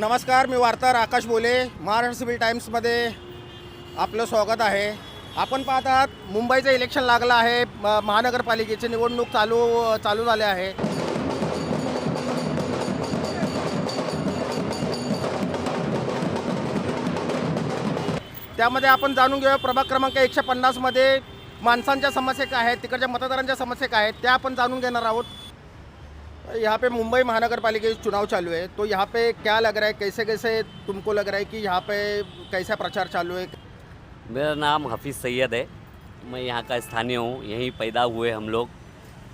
नमस्कार मी वार्ताहर आकाश बोले. महाराष्ट्र सिव्हिल टाईम्समध्ये आपलं स्वागत आहे. आपण पाहत आहात मुंबईचं इलेक्शन लागलं आहे. महानगरपालिकेची निवडणूक चालू चालू झाले आहे. त्यामध्ये आपण जाणून घेऊया प्रभाग क्रमांक एकशे पन्नासमध्ये माणसांच्या समस्या काय आहेत तिकडच्या मतदारांच्या समस्या काय आहेत त्या आपण जाणून घेणार आहोत. यहाँ पे मुंबई महानगर पालिका चुनाव चालू है तो यहाँ पे क्या लग रहा है, कैसे कैसे तुमको लग रहा है कि यहाँ पे कैसा प्रचार चालू है? मेरा नाम हफीज़ सैयद है, मैं यहाँ का स्थानीय हूँ, यहीं पैदा हुए हम लोग।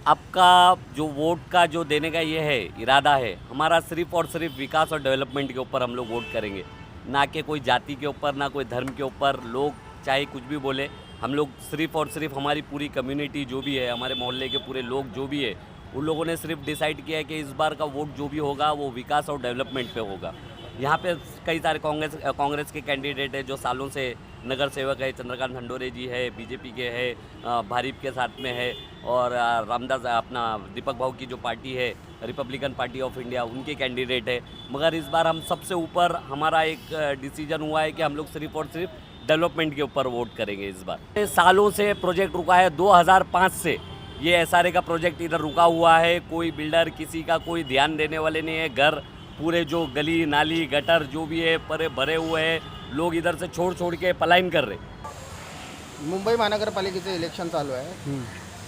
आपका जो वोट का जो देने का ये है, इरादा है, हमारा सिर्फ़ और सिर्फ़ विकास और डेवलपमेंट के ऊपर हम लोग वोट करेंगे। ना कि कोई जाति के ऊपर, ना कोई धर्म के ऊपर, लोग चाहे कुछ भी बोले, हम लोग सिर्फ़ और सिर्फ़ हमारी पूरी कम्युनिटी जो भी है, हमारे मोहल्ले के पूरे लोग जो भी है उन लोगों ने सिर्फ़ डिसाइड किया है कि इस बार का वोट जो भी होगा, वो विकास और डेवलपमेंट पे होगा। यहाँ पे कई सारे कांग्रेस कांग्रेस के कैंडिडेट हैं जो सालों से नगर सेवक है, चंद्रकांत खंडोरे जी है, बीजेपी के है भारिप के साथ में है, और रामदास, अपना दीपक भाऊ की जो पार्टी है, रिपब्लिकन पार्टी ऑफ़ इंडिया, उनके कैंडिडेट है। मगर इस बार हम सबसे ऊपर हमारा एक डिसीज़न हुआ है कि हम लोग सिर्फ़ और सिर्फ़ डेवलपमेंट के ऊपर वोट करेंगे इस बार। सालों से प्रोजेक्ट रुका है 2005 से ये एस का प्रोजेक्ट इधर रुका हुआ है। कोई बिल्डर किसी का कोई ध्यान देने वाले नहीं है। घर पूरे जो गली नाली गटर जो भी है परे भरे हुए हैं। लोग इधर से छोड़ छोड़ के पलायन कर रहे मुंबई महानगरपालिकेचं इलेक्शन चालू आहे.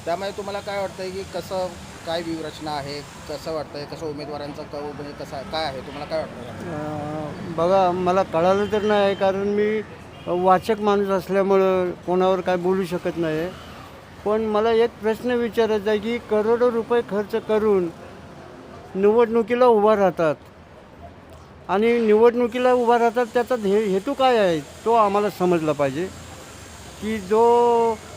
त्यामुळे तुम्हाला काय वाटतंय की कसं काय व्यूहरचना आहे? कसं वाटतंय? कसं उमेदवारांचं क म्हणजे कसं काय आहे? तुम्हाला काय वाटतं बघा मला कळालं तर नाही कारण मी वाचक माणूस असल्यामुळं कोणावर काय बोलू शकत नाही पण मला एक प्रश्न विचारायचा आहे की करोडो रुपये खर्च करून निवडणुकीला उभा राहतात. आणि निवडणुकीला उभा राहतात त्याचा हे हेतू काय आहे? तो आम्हाला समजला पाहिजे. की जो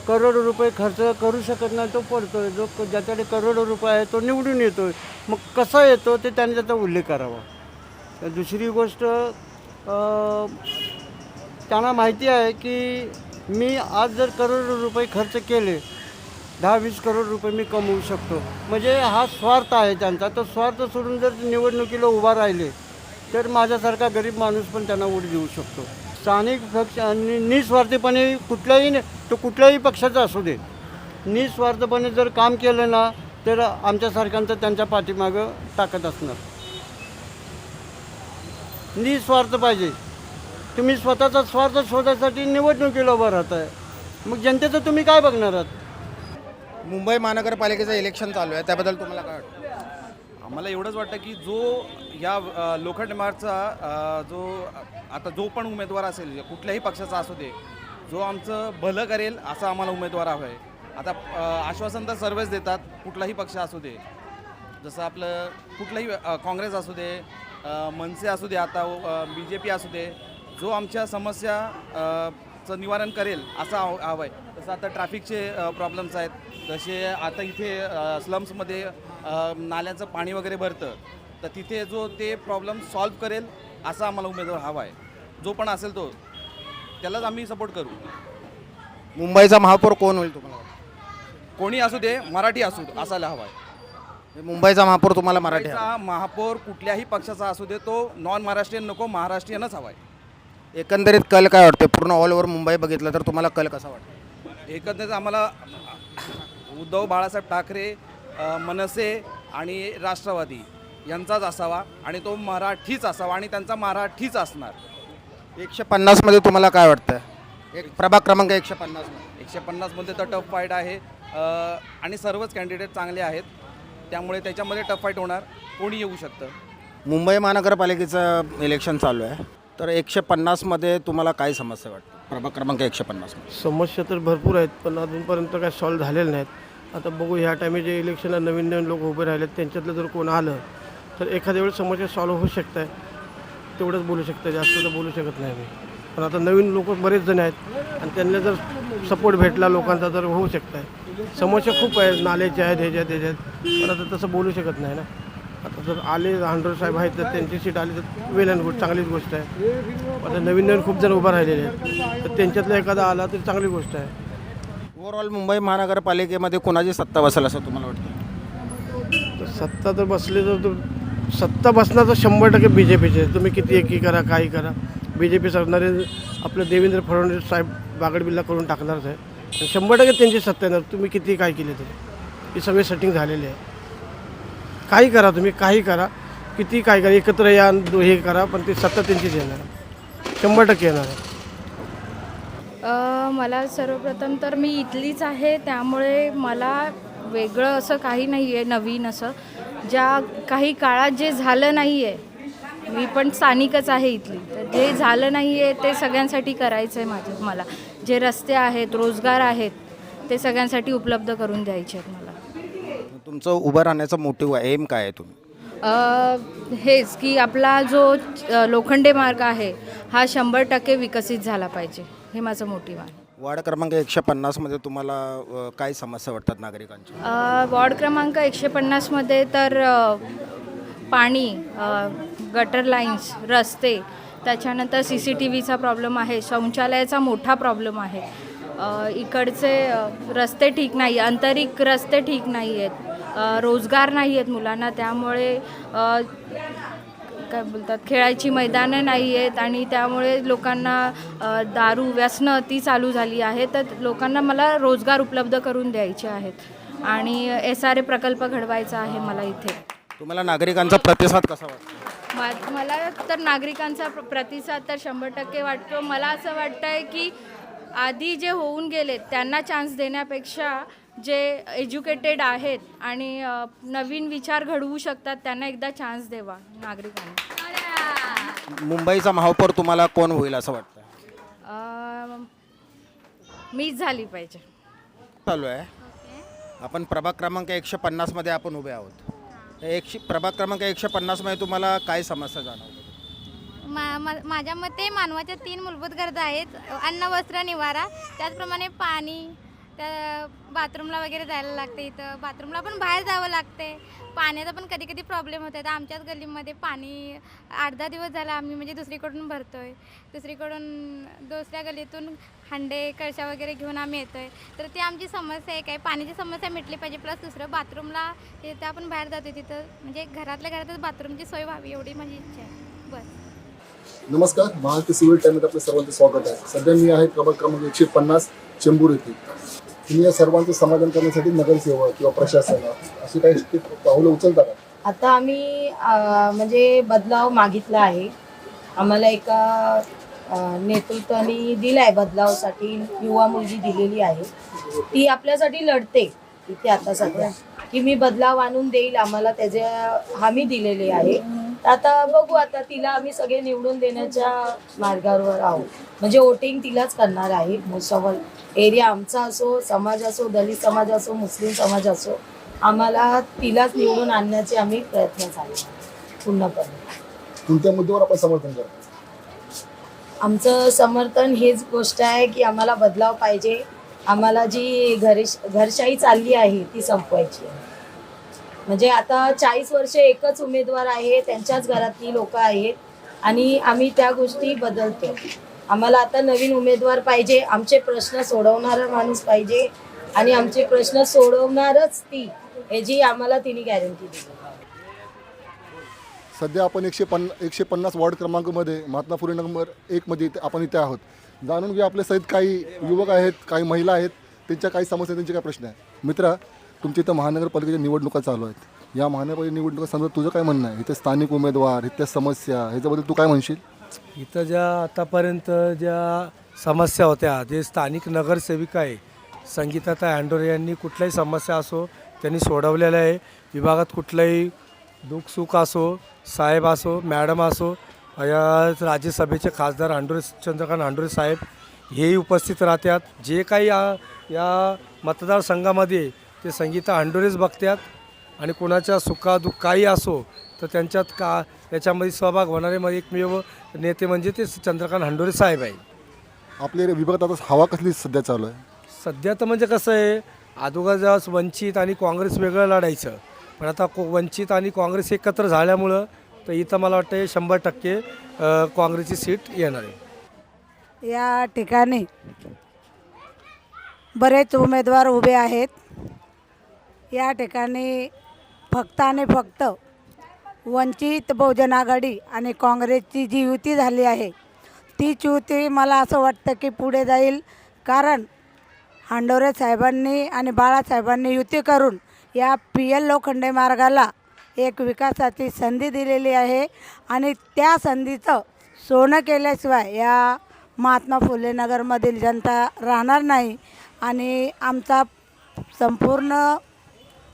करोडो रुपये खर्च करू शकत नाही तो पडतो जो क- ज्याच्याकडे करोडो रुपये आहे तो निवडून येतो मग कसा येतो ते त्यांनी त्याचा उल्लेख करावा. दुसरी गोष्ट त्यांना माहिती आहे की मी आज जर करोडो रुपये खर्च केले दहा वीस करोड रुपये मी कमवू शकतो. म्हणजे हा स्वार्थ आहे त्यांचा. तो स्वार्थ सोडून जर निवडणुकीला उभा राहिले तर माझ्यासारखा गरीब माणूस पण त्यांना वोट देऊ शकतो. स्थानिक पक्ष आणि निस्वार्थीपणे कुठल्याही तो कुठल्याही पक्षाचा असू दे. निस्वार्थपणे जर काम केलं ना तर आमच्यासारख्यांचं त्यांच्या पाठीमागं ताकद असणार. निस्वार्थ पाहिजे. तुम्ही स्वतःचा स्वार्थ शोधायसाठी निवडणुकीला उभं राहताय. मग जनतेचं तुम्ही काय बघणार आहात? मुंबई महानगरपालिकेचं इलेक्शन चालू आहे. त्याबद्दल तुम्हाला काय वाटतं? आम्हाला एवढंच वाटतं की जो या अ, लोखंड मार्गचा जो आता जो पण उमेदवार असेल कुठल्याही पक्षाचा असू दे जो आमचं भलं करेल असा आम्हाला उमेदवार हवा आहे. आता अ, आश्वासन तर सर्वच देतात कुठलाही पक्ष असू दे. जसं आपलं कुठलाही अ, काँग्रेस असू दे अ, मनसे असू दे आता बी जे पी असू दे जो आमच्या समस्या अ, चं निवारण करेल असं हव हवं आहे तसं आता ट्रॅफिकचे प्रॉब्लेम्स आहेत. जसे आता इथे स्लम्समध्ये नाल्यांचं पाणी वगैरे भरतं. तर तिथे जो ते प्रॉब्लेम सॉल्व करेल असा आम्हाला उमेदवार हवा आहे जो पण असेल तो त्यालाच आम्ही सपोर्ट करू. मुंबईचा महापौर कोण होईल तुम्हाला? कोणी असू दे मराठी असू असायला हवा आहे हे मुंबईचा महापौर तुम्हाला मराठी महापौर कुठल्याही पक्षाचा असू दे तो नॉन महाराष्ट्रीयन नको महाराष्ट्रीयनच हवा आहे एकंदरीत कल काय वाटते पूर्ण ऑल ओव्हर मुंबई बघितलं तर तुम्हाला कल कसा वाटतो एकंदरीत आम्हाला उद्धव बाळासाहेब ठाकरे अ, मनसे आणि राष्ट्रवादी यांचाच असावा आणि तो मराठीच असावा आणि त्यांचा मराठीच असणार. एकशे पन्नासमध्ये तुम्हाला काय वाटतं एक प्रभाग क्रमांक एकशे पन्नासमध्ये एकशे पन्नासमध्ये तर टफ फाईट आहे. अ, आणि सर्वच कॅन्डिडेट चांगले आहेत. त्यामुळे त्याच्यामध्ये टफ फाईट होणार. कोणी येऊ शकतं? मुंबई महानगरपालिकेचं इलेक्शन चालू आहे. तर एकशे पन्नासमध्ये तुम्हाला काय समस्या वाटतं? प्रभाग क्रमांक एकशे पन्नासमध्ये समस्या तर भरपूर आहेत पण अजूनपर्यंत काय सॉल्व्ह झालेल्या नाहीत. आता बघू ह्या टायमी जे इलेक्शनला नवीन नवीन लोक उभे राहिलेत त्यांच्यातलं जर कोण आलं तर एखाद्या वेळेस समस्या सॉल्व्ह होऊ शकत आहे तेवढंच बोलू शकतं जास्त तर बोलू शकत नाही मी. पण आता नवीन लोक बरेच जण आहेत आणि त्यांना जर सपोर्ट भेटला लोकांचा तर होऊ शकत आहे समस्या खूप आहेत नाल्याच्या आहेत ह्याच्यात ह्याच्यात. पण आता तसं बोलू शकत नाही ना. आता जर आले हांडोर साहेब आहेत तर त्यांची सीट आली तर वेल अँड गुड चांगलीच गोष्ट आहे. आता नवीन नवीन खूप जण उभं राहिलेले आहेत. तर त्यांच्यातला एखादा आला तर चांगली गोष्ट आहे. ओव्हरऑल मुंबई महानगरपालिकेमध्ये कोणाची सत्ता बसेल असं तुम्हाला वाटतं? तर सत्ता तर बसले तर तो सत्ता बसणार तर शंभर टक्के बी जे पीचे तुम्ही किती एकी करा काही करा. बी जे पी सरणारे आपलं देवेंद्र फडणवीस साहेब बागडबिल्ला करून टाकणारच आहे. आणि शंभर टक्के त्यांची सत्ता येणार. तुम्ही किती काय केले तरी. ही सगळी सेटिंग झालेली आहे. काही करा तुम्ही काही करा. किती काय करा एकत्र या हे करा पण ते सत्ता त्यांचीच येणार शंभर टक्के येणार मला सर्वप्रथम तर मी इथलीच आहे त्यामुळे मला वेगळं असं काही नाही आहे नवीन असं. ज्या काही काळात जे झालं नाही आहे मी पण स्थानिकच आहे इथली. तर जे झालं नाही आहे ते सगळ्यांसाठी करायचं आहे माझं मला. जे रस्ते आहेत रोजगार आहेत ते सगळ्यांसाठी उपलब्ध करून द्यायचे आहेत मला. तुमचं उभं राहण्याचं मोटिव्ह आहे एम काय आहे तुम्ही? अ, हेच की आपला जो अ, लोखंडे मार्ग आहे हा शंभर टक्के विकसित झाला पाहिजे हे माझं मोटिव्ह आहे. वार्ड क्रमांक एकशे पन्नासमध्ये तुम्हाला अ, काय समस्या वाटतात नागरिकांच्या? अ, वॉर्ड क्रमांक एकशे पन्नासमध्ये तर अ, पाणी अ, गटर लाईन्स रस्ते त्याच्यानंतर सी सी टी व्हीचा प्रॉब्लेम आहे शौचालयाचा मोठा प्रॉब्लेम आहे. अ, इकडचे अ, रस्ते ठीक नाही आंतरिक रस्ते ठीक नाही आहेत. रोजगार नाही आहेत मुलांना त्यामुळे काय बोलतात खेळायची मैदानं नाही आहेत आणि त्यामुळे लोकांना दारू व्यसनं ती चालू झाली आहे. तर लोकांना मला रोजगार उपलब्ध करून द्यायचे आहेत. आणि एस आर ए प्रकल्प घडवायचा आहे मला इथे. तुम्हाला नागरिकांचा प्रतिसाद कसा वाटतो? मा- मला तर नागरिकांचा प्र- प्रतिसाद तर शंभर टक्के वाटतो. मला असं वाटतं आहे की आधी जे होऊन गेलेत त्यांना चान्स देण्यापेक्षा जे एज्युकेटेड आहेत आणि नवीन विचार घडवू शकतात त्यांना एकदा चान्स द्यावा नागरिकांनी. मुंबईचा महापौर तुम्हाला कोण होईल असं वाटतं मीच झाली पाहिजे. चालू आहे. आपण प्रभाग क्रमांक एकशे पन्नासमध्ये आपण उभे आहोत. एकशे प्रभाग क्रमांक एकशे पन्नासमध्ये तुम्हाला काय समस्या जाणवतात मा मा- माझ्या मते मानवाच्या तीन मूलभूत गरजा आहेत. अन्न वस्त्र निवारा. त्याचप्रमाणे पाणी त्या बाथरूमला वगैरे जायला लागते इथं. बाथरूमला पण बाहेर जावं लागते. पाण्याचा पण कधी कधी प्रॉब्लेम होत. आहे तर आमच्याच गल्लीमध्ये पाणी आठ दहा दिवस झाला आम्ही म्हणजे दुसरीकडून भरतो आहे दुसरीकडून दुसऱ्या गल्लीतून हांडे कळशा वगैरे घेऊन आम्ही येतो आहे तर ती आमची समस्या एक आहे. पाण्याची समस्या मिटली पाहिजे. प्लस दुसरं बाथरूमला तिथं आपण बाहेर जातो तिथं म्हणजे घरातल्या घरातच बाथरूमची सोय व्हावी एवढी माझी इच्छा आहे. बस. नमस्कार. महाराष्ट्र सिव्हिल टाईममध्ये आपलं सर्वांचं स्वागत आहे. सध्या मी आहे क्रमांक क्रमांक एकशे पन्नास चेंबूर येथे. तुम्ही या सर्वांचं समाधान करण्यासाठी नगरसेवक किंवा प्रशासन अशी काही ते पावलं उचलता का? आता आम्ही म्हणजे बदलाव मागितला आहे. आम्हाला एका नेतृत्वाने दिला आहे बदलावासाठी युवा मुलगी दिलेली आहे. ती आपल्यासाठी लढते इथे आता सध्या. की मी बदलाव आणून देईल आम्हाला त्याच्या हमी दिलेली आहे. आता बघू आता तिला आम्ही सगळे निवडून देण्याच्या मार्गावर आहोत. म्हणजे वोटिंग तिलाच करणार आहे मुसवल एरिया आमचा असो समाज असो दलित समाज असो मुस्लिम समाज असो आम्हाला तिलाच निवडून आणण्याचे आम्ही प्रयत्न चालू पूर्णपणे. कोणत्या मुद्द्यावर आपण समर्थन करतो. आमचं समर्थन हेच गोष्ट आहे की आम्हाला बदलाव पाहिजे. आम्हाला जी घरी घरशाही चालली आहे ती संपवायची आहे. म्हणजे आता चाळीस वर्ष एकच उमेदवार आहे त्यांच्याच घरातली लोक आहेत आणि आम्ही त्या गोष्टी बदलतो. आम्हाला आता नवीन उमेदवार पाहिजे आमचे प्रश्न सोडवणारा माणूस पाहिजे आणि आमचे प्रश्न सोडवणारच ती ह्याची आम्हाला तिने गॅरंटी दिली. सध्या आपण एकशे पन्ना एकशे पन्नास वॉर्ड क्रमांकमध्ये महात्मा फुले नंबर एकमध्ये आपण इथे आहोत. जाणून घेऊ आपल्या सहित काही युवक आहेत काही महिला आहेत त्यांच्या काही समस्या त्यांचे काय प्रश्न आहेत. मित्रा तुमच्या इथं महानगरपालिकेच्या निवडणुका चालू आहेत. या महानगरपालिका निवडणुका संदर्भात तुझं काय म्हणणं आहे? इथे स्थानिक उमेदवार इथल्या समस्या ह्याच्याबद्दल तू काय म्हणशील? इथं ज्या आतापर्यंत ज्या समस्या होत्या जे स्थानिक नगरसेविका आहे संगीताता अँडोरे यांनी कुठल्याही समस्या असो त्यांनी सोडवलेल्या आहे. विभागात कुठलंही दुःखसुख असो साहेब असो मॅडम असो या राज्यसभेचे खासदार हांडोरे चंद्रकांत हांडोरे साहेब हेही उपस्थित राहतात. जे काही या या मतदारसंघामध्ये ते संगीता हांडोरेच बघतात आणि कोणाच्या सुखादुःख काही असो तर त्यांच्यात का याच्यामध्ये सहभाग होणारे म्हणजे एकमेव नेते म्हणजे ते चंद्रकांत हंडोरे साहेब आहे आपल्या विभागात आता हवा कसली सध्या चालू आहे? सध्या तर म्हणजे कसं आहे अगोदर जेव्हा वंचित आणि काँग्रेस वेगळं लढायचं. पण आता को वंचित आणि काँग्रेस एकत्र झाल्यामुळं तर इथं मला वाटतं शंभर टक्के काँग्रेसची सीट येणार आहे. या ठिकाणी बरेच उमेदवार उभे आहेत. या ठिकाणी फक्त आणि फक्त वंचित बहुजन आघाडी आणि काँग्रेसची जी युती झाली आहे तीच युती मला असं वाटतं की पुढे जाईल. कारण हांडोरे साहेबांनी आणि बाळासाहेबांनी युती करून या पी एल लोखंडे मार्गाला एक विकासाची संधी दिलेली आहे आणि त्या संधीचं सोनं केल्याशिवाय या महात्मा फुले नगरमधील जनता राहणार नाही आणि आमचा संपूर्ण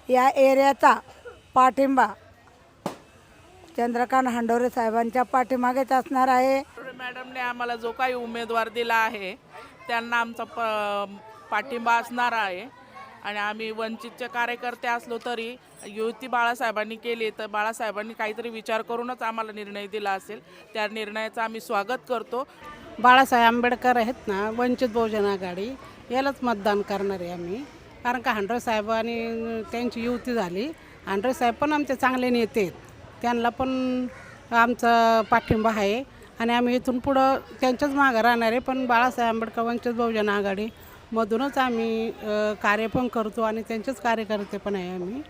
या एरियाचा पाठिंबा चंद्रकांत हांडोरे साहेबांच्या पाठीमागेच असणार आहे. मॅडमने आम्हाला जो काही उमेदवार दिला आहे त्यांना आमचा प पाठिंबा असणार आहे. आणि आम्ही वंचितचे कार्यकर्ते असलो तरी युती बाळासाहेबांनी केली तर बाळासाहेबांनी काहीतरी विचार करूनच आम्हाला निर्णय दिला असेल. त्या निर्णयाचं आम्ही स्वागत करतो. बाळासाहेब आंबेडकर आहेत ना वंचित बहुजन आघाडी यालाच मतदान करणार आहे आम्ही. कारण का हांडरे आणि त्यांची युती झाली. हांडरे साहेब पण आमचे चांगले नेते आहेत. त्यांना पण आमचा पाठिंबा आहे. आणि आम्ही इथून पुढं त्यांच्याच मागं राहणार आहे. पण बाळासाहेब आंबेडकर वंचित बहुजन आघाडी मधूनच आम्ही कार्य पण करतो आणि त्यांचेच कार्यकर्ते पण आहे आम्ही.